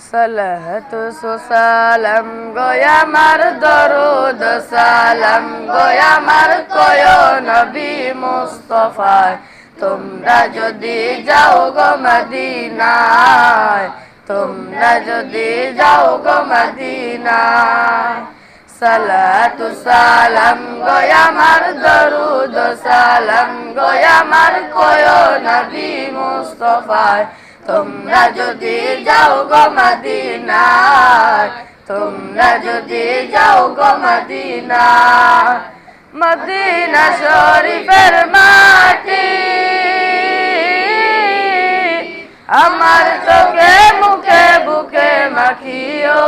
সালাতু সালাম গোয়ামার দরুদ সালাম গোয়ামার কয় নবী মুস্তফায় তোমরা যদি যাও গো মদিনায় তোমরা যদি যাও গো মদিনায় সালাতু সালাম গোয়ামার দরুদ সালাম গোয়ামার কয় নবী মুস্তফায় তোমরা যদি যাও গো মদিনায়, তোমরা যদি যাও গো মদিনা মদিনা শরীফের মাটি আমার চোখে মুখে বুকে মাখিও।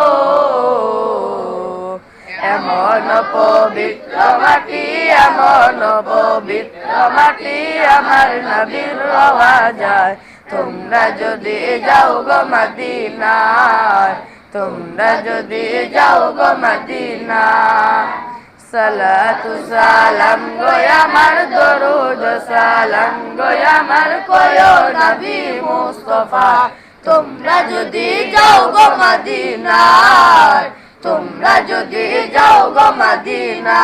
এমন পবিত্র মাটি, এমন পবিত্র মাটি আমার নবীর রওয়া যায় তোমরা যদি যাও গো মদিনায়, তোমরা যদি যাও গো মদিনা সালাতু সালাম গো আমার দরুদ, সালাম গো আমার কয় নবী মুস্তফা। তোমরা যদি যাও গো মদিনায়, তোমরা যদি যাও গো মদিনা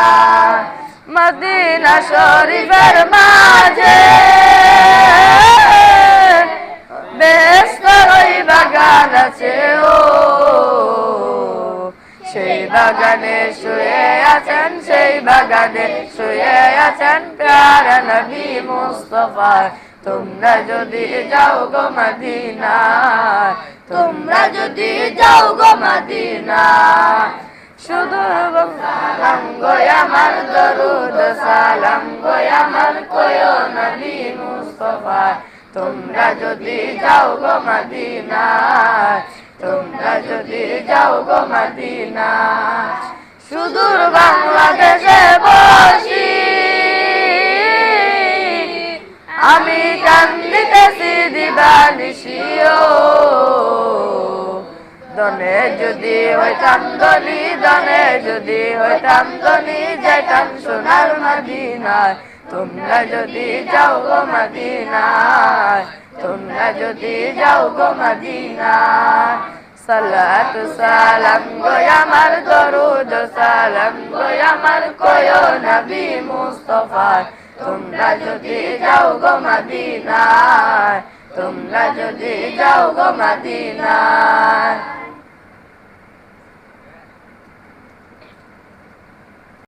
মদিনা শরীফের মাঝে বাগান আছে, ও। সেই বাগানে শুয়ে আছেন, সেই বাগানে শুয়ে আছেন প্যারা নবী মুস্তফা। তোমরা যদি যাও গো মদিনা, তোমরা যদি যাও গো মদিনা। শুধু সালাম গোয় আমার দরুদ, সালাম গোয় আমার কয় নবী মুস্তফা। তোমরা যদি যাও গো মদিনা তোমরা যদি যাও গো মদিনা সুদূর বাংলাদেশে বসি। আমি কান্দিতেছি দিবানিসিও দনে যদি হইতাম ধনী দনে যদি হইতাম ধনী, যাইতাম সোনার মদিনায়। তোমরা যদি যাও গো মদিনায়, তোমরা যদি যাও গো মদিনায়। সালাতু সালাম গো আমার দরুদ, সালাম গো আমার কয় নবী মুস্তফা তোমরা যদি যাও গো মদিনায়, তোমরা যদি যাও গো মদিনায়।